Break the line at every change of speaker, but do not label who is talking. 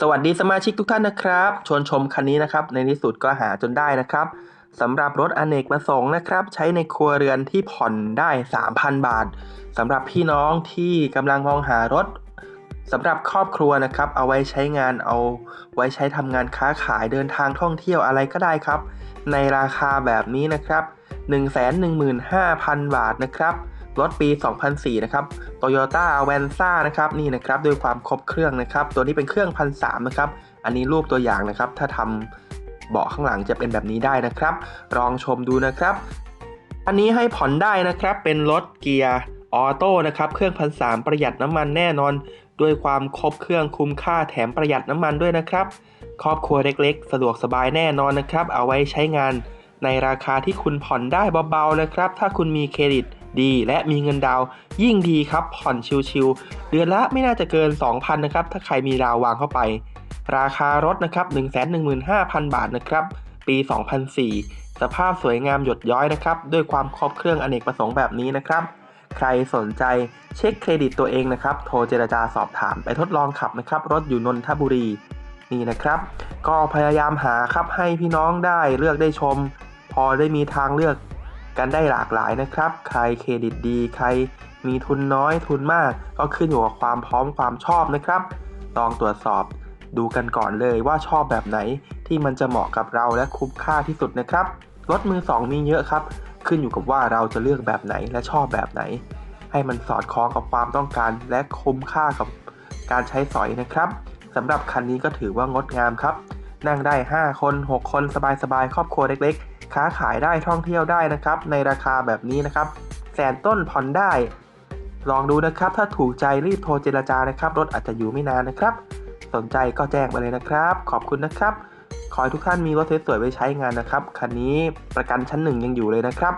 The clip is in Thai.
สวัสดีสมาชิกทุกท่านนะครับ ชวนชมคันนี้นะครับ ในที่สุดก็หาจนได้นะครับสำหรับรถอเนกประสงค์นะครับ ใช้ในครัวเรือนที่ผ่อนได้ 3,000 บาทสำหรับพี่น้องที่กำลังมองหารถสำหรับครอบครัวนะครับ เอาไว้ใช้งานเอาไว้ใช้ทำงานค้าขายเดินทางท่องเที่ยวอะไรก็ได้ครับ ในราคาแบบนี้นะครับ 115,000 บาทนะครับ รถปี 2004 นะครับ Toyota a v a n z a นะครับนี่นะครับด้วยความครบเครื่องนะครับ ตัวนี้เป็นเครื่องพันสนะครับ อันนี้รูปตัวอย่างนะครับ ถ้าทำเบาะข้างหลังจะเป็นแบบนี้ได้นะครับ ลองชมดูนะครับ อันนี้ให้ผ่อนได้นะครับ เป็นรถเกียร์ออโต้นะครับ เครื่องพันสามประหยัดน้ำมันแน่นอน ด้วยความครบเครื่องคุ้มค่าแถมประหยัดน้ำมันด้วยนะครับ ครอบครัวเล็กๆ สะดวกสบายแน่นอนนะครับ เอาไว้ใช้งานในราคาที่คุณผ่อนได้เบาๆนะครับ ถ้าคุณมีเครดิต ดี และมีเงินดาวยิ่งดีครับผ่อนชิวๆเดือนละไม่น่าจะเกิน 2,000นะครับถ้าใครมีดาววางเข้าไป ราคารถนะครับ115,000 บาทนะครับปี 2004 สภาพสวยงามหยดย้อยนะครับด้วยความครบเครื่องอเนกประสงค์แบบนี้นะครับใครสนใจเช็คเครดิตตัวเองนะครับ โทรเจรจาสอบถามไปทดลองขับนะครับ รถอยู่นนทบุรีนี่นะครับ ก็พยายามหาครับให้พี่น้องได้เลือกได้ชม พอได้มีทางเลือก กันได้หลากหลายนะครับ ใครเครดิตดี ใครมีทุนน้อยทุนมาก ก็ขึ้นอยู่กับความพร้อมความชอบนะครับลองตรวจสอบดูกันก่อนเลยว่าชอบแบบไหนที่มันจะเหมาะกับเราและคุ้มค่าที่สุดนะครับรถมือสองมีเยอะครับ ขึ้นอยู่กับว่าเราจะเลือกแบบไหนและชอบแบบไหน ให้มันสอดคล้องกับความต้องการและคุ้มค่ากับการใช้สอยนะครับสำหรับคันนี้ก็ถือว่างดงามครับ นั่งได้ 5 คน 6 คนสบายๆครอบครัวเล็กๆ ค้าขายได้ท่องเที่ยวได้นะครับ ในราคาแบบนี้นะครับ แสนต้นผ่อนได้ ลองดูนะครับ ถ้าถูกใจรีบโทรเจรจานะครับ รถอาจจะอยู่ไม่นานนะครับ สนใจก็แจ้งมาเลยนะครับ ขอบคุณนะครับ ขอให้ทุกท่านมีรถสวยๆไว้ใช้งานนะครับ คันนี้ประกันชั้นหนึ่งยังอยู่เลยนะครับ